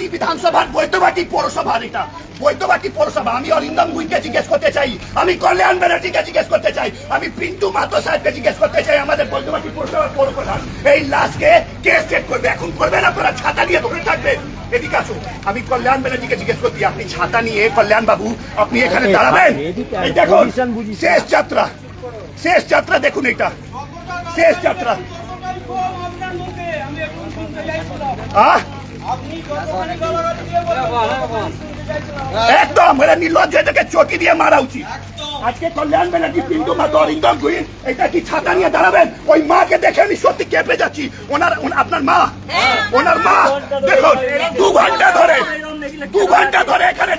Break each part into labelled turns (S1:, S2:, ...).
S1: চাপটারি বিধানসভার বৈদ্যবাটি পৌরসভার এটা বৈদ্যবাটি পৌরসভা আমি অরিন্দম গুইকে জিজ্ঞেস করতে চাই। আমি কল্যাণ ব্যানার্জিকে জিজ্ঞেস করতে চাই। আমি পিন্টু মাতো সাহেবকে জিজ্ঞেস করতে চাই আমাদের বৈদ্যবাটি পৌরসভার পৌরপ্রধান। এই লাশকে কে সেট করবে? এখন করবেন আপনারা ছাতা নিয়ে ধরে থাকবেন এদিকে আসুন আমি কল্যাণ ব্যানার্জিকে জিজ্ঞেস করছি আপনি ছাতা নিয়ে কল্যাণ বাবু আপনি এখানে দাঁড়াবেন? এই দেখুন শেষ যাত্রা। শেষ যাত্রা দেখুন এটা। শেষ যাত্রা। আহ! একদম, এরা নির্লজ্জ, এদেরকে চটি দিয়ে মারা উচিত। আজকে কল্যাণ ব্যানার্জি পিন্টু মা অরিন্দম গুইন এটা কি ছাতা নিয়ে দাঁড়াবেন? ওই মাকে দেখে আমি সত্যি কেঁপে যাচ্ছি। ওনার আপনার মা, ওনার মা, দেখুন, দু ঘণ্টা ধরে, দু ঘণ্টা ধরে এখানে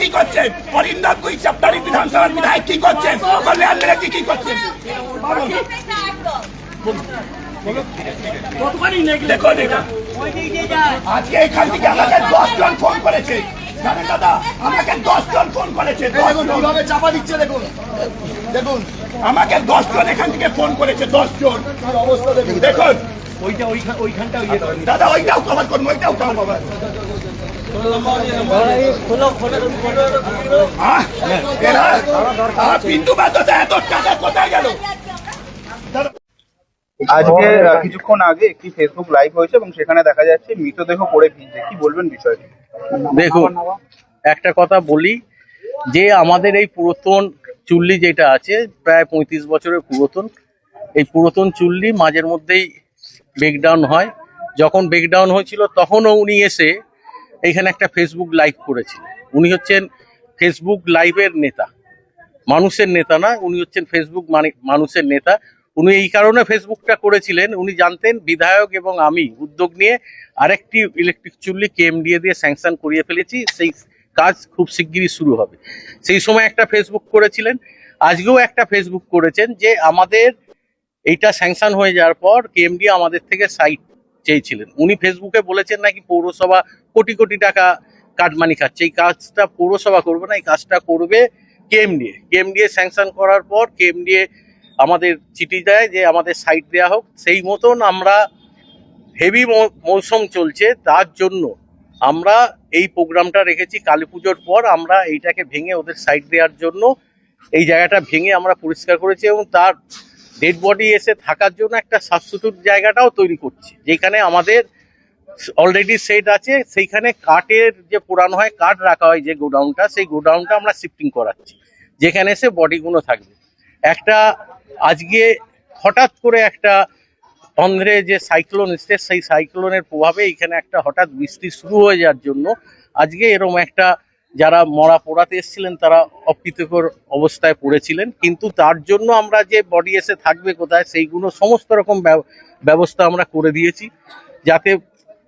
S1: কি করছেন অরিন্দম গুই চাপটারি বিধানসভার বিধায়ক, কি করছেন কল্যাণ ব্যানার্জি কি করছেন দেখুন এটা আজকে এখান থেকে আমাকে দশ জন ফোন করেছে। জানেন দাদা আমাকে দশ জন ফোন করেছে
S2: কীভাবে চাপা দিচ্ছে দেখুন। দেখুন।
S1: আমাকে দশ জন এখান থেকে ফোন করেছে দশ জন।
S2: অবস্থা দেখুন।
S1: দেখুন।
S2: ওইটা ওইখানটা
S1: দাদা ওইটাও কভার করুন ওইটাও কভার এরা আহ, পিন্টু এত টাকা কোথায় গেল?
S3: আজকে কিছুক্ষণ আগে একটি ফেসবুক লাইভ হয়েছে এবং সেখানে দেখা যাচ্ছে মৃতদেহ পড়ে ভিজছে। কি বলবেন বিষয়টি?
S4: দেখুন একটা কথা বলি যে আমাদের এই পুরাতন চুল্লি যেটা আছে প্রায় পঁয়ত্রিশ বছরের পুরাতন এই পুরাতন চুল্লি মাঝের মধ্যেই ব্রেকডাউন হয়। যখন ব্রেকডাউন হয়েছিল তখনও উনি এসে এখানে একটা ফেসবুক লাইভ করেছিলেন। উনি হচ্ছেন ফেসবুক লাইভের নেতা। মানুষের নেতা না উনি হচ্ছেন ফেসবুক মানে মানুষের নেতা। উনি এই কারণে ফেসবুকটা করেছিলেন। উনি জানতেন বিধায়ক এবং আমি উদ্যোগ নিয়ে আরেকটি ইলেকট্রিক চুল্লি কেএমডিএ দিয়ে স্যাংশন করিয়ে ফেলেছি। সেই কাজ খুব শিগগিরই শুরু হবে। সেই সময় একটা ফেসবুক করেছিলেন। আজকেও একটা ফেসবুক করেছেন যে আমাদের এইটা স্যাংশন হয়ে যাওয়ার পর কেএমডি আমাদের থেকে সাইট চেয়েছিলেন। উনি ফেসবুকে বলেছেন নাকি পৌরসভা কোটি কোটি টাকা কাটমানি খাচ্ছে। এই কাজটা পৌরসভা করবে না, এই কাজটা করবে কেএমডিএ কেএমডিএ স্যাংশন করার পর কেএমডিএ আমাদের চিঠি দেয় যে আমাদের সাইট দেওয়া হোক। সেই মতন আমরা হেভি মৌসুম চলছে। তার জন্য আমরা এই প্রোগ্রামটা রেখেছি। কালী পুজোর পর আমরা এইটাকে ভেঙে ওদের সাইড দেওয়ার জন্য এই জায়গাটা ভেঙে আমরা পরিষ্কার করেছি এবং তার ডেড বডি এসে থাকার জন্য একটা সাবস্টিটিউট জায়গাটাও তৈরি করছি। যেখানে আমাদের অলরেডি সেট আছে। সেইখানে কাঠের যে পুরানো হয়, কাঠ রাখা হয় যে গোডাউনটা, সেই গোডাউনটা আমরা শিফটিং করাচ্ছি। যেখানে এসে বডিগুলো থাকবে। একটা আজকে হঠাৎ করে একটা অন্ধ্রে যে সাইক্লোন এসছে, সেই সাইক্লোনের প্রভাবে এখানে একটা হঠাৎ বৃষ্টি শুরু হয়ে যাওয়ার জন্য আজকে এরকম একটা যারা মরা পোড়াতে এসেছিলেন, তারা অপ্রীতিকর অবস্থায় পড়েছিলেন। কিন্তু তার জন্য আমরা যে বডি এসে থাকবে কোথায়, সেইগুলো সমস্ত রকম ব্যবস্থা আমরা করে দিয়েছি। যাতে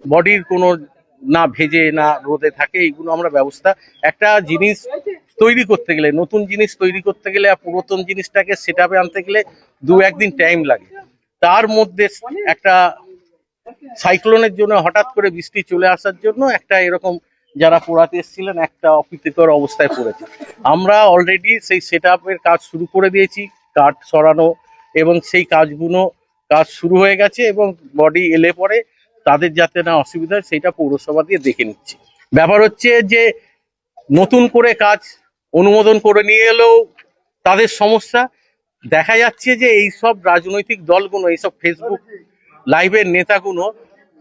S4: বডির কোনো না ভেজে, না রোদে থাকে, এইগুলো আমরা ব্যবস্থা, একটা জিনিস তৈরি করতে গেলে, নতুন জিনিস তৈরি করতে গেলে আর পুরাতন জিনিসটাকে সেট আনতে গেলে দু একদিন টাইম লাগে। তার মধ্যে একটা সাইক্লোনের জন্য, হঠাৎ করে বৃষ্টি চলে আসার জন্য একটা এরকম যারা পোড়াতে এসেছিলেন, একটা অপ্রীতিকর অবস্থায় পড়েছে। আমরা অলরেডি সেই সেট কাজ শুরু করে দিয়েছি, কাঠ সরানো এবং সেই কাজগুলো, কাজ শুরু হয়ে গেছে এবং বডি এলে পরে তাদের যাতে না অসুবিধা হয়, সেইটা পৌরসভা দিয়ে দেখে নিচ্ছে। ব্যাপার হচ্ছে যে নতুন করে কাজ অনুমোদন করে নিয়ে এলেও তাদের সমস্যা। দেখা যাচ্ছে যে এই সব রাজনৈতিক দলগুলো এইসব ফেসবুক লাইভের নেতাগুলো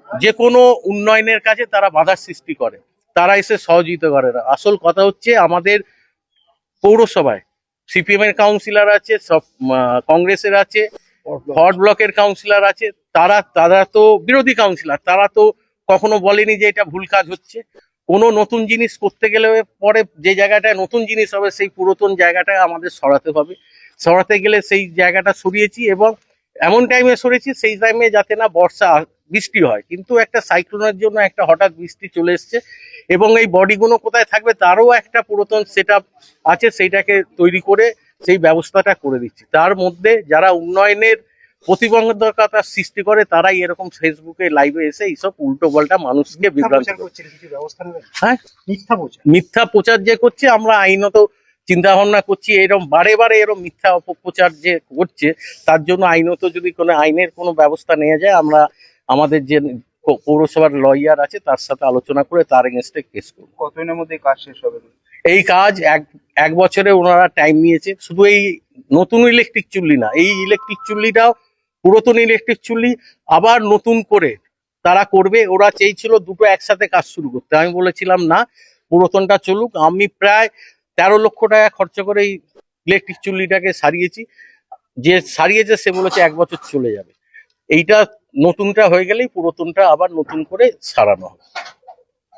S4: যে কোনো উন্নয়নের কাজে তারা বাধার সৃষ্টি করে। তারা এসে সহযোগিতা করে না। আসল কথা হচ্ছে আমাদের পৌরসভায় সিপিএম এর কাউন্সিলর আছে, সব কংগ্রেসের আছে ফরওয়ার্ড ব্লকের কাউন্সিলর আছে। তারা তারা তো বিরোধী কাউন্সিলর তারা তো কখনো বলেনি যে এটা ভুল কাজ হচ্ছে। কোনো নতুন জিনিস করতে গেলে পরে যে জায়গাটায় নতুন জিনিস হবে, সেই পুরাতন জায়গাটায় আমাদের সরাতে হবে। সরাতে গেলে সেই জায়গাটা সরিয়েছি এবং এমন টাইমে সরেছি, সেই টাইমে যাতে না বর্ষা, বৃষ্টি হয়। কিন্তু একটা সাইক্লোনের জন্য একটা হঠাৎ বৃষ্টি চলে এসছে এবং এই বডিগুলো কোথায় থাকবে তারও একটা পুরাতন সেট আছে, সেইটাকে তৈরি করে সেই ব্যবস্থাটা করে দিচ্ছি। তার মধ্যে যারা উন্নয়নের প্রতিবন্ধকতা সৃষ্টি করে তারাই এরকম ফেসবুকে লাইভে এসে এইসব উল্টো পাল্টা মানুষকে বিভ্রান্ত করে। হ্যাঁ?
S2: মিথ্যা
S4: প্রচার? যে করছে আমরা আইনত চিন্তা ভাবনা করছি এরকম বারে বারে এরকম মিথ্যা অপপ্রচার যে করছে তার জন্য আইনত যদি কোনো আইনের কোনো ব্যবস্থা নেওয়া যায় আমরা আমাদের যে পৌরসভার লয়ার আছে তার সাথে আলোচনা করে তার এগেনস্টে কেস করব।
S3: কতদিনের মধ্যে কাজ শেষ হবে?
S4: এই কাজ এক এক বছরে ওনারা টাইম নিয়েছে। শুধু এই নতুন ইলেকট্রিক চুল্লি না এই ইলেকট্রিক চুল্লিটাও পুরাতন ইলেকট্রিক চুল্লি আবার নতুন করে তারা করবে। ওরা চেয়েছিল দুটো একসাথে কাজ শুরু করতে। আমি বলেছিলাম, না, পুরাতনটা চলুক। আমি প্রায় তেরো লক্ষ টাকা খরচ করে এই ইলেকট্রিক চুল্লিটাকে সারিয়েছি। যে সারিয়েছে, সে বলেছে এক বছর চলে যাবে। এইটা নতুনটা হয়ে গেলেই পুরাতনটা আবার নতুন করে সারানো হবে।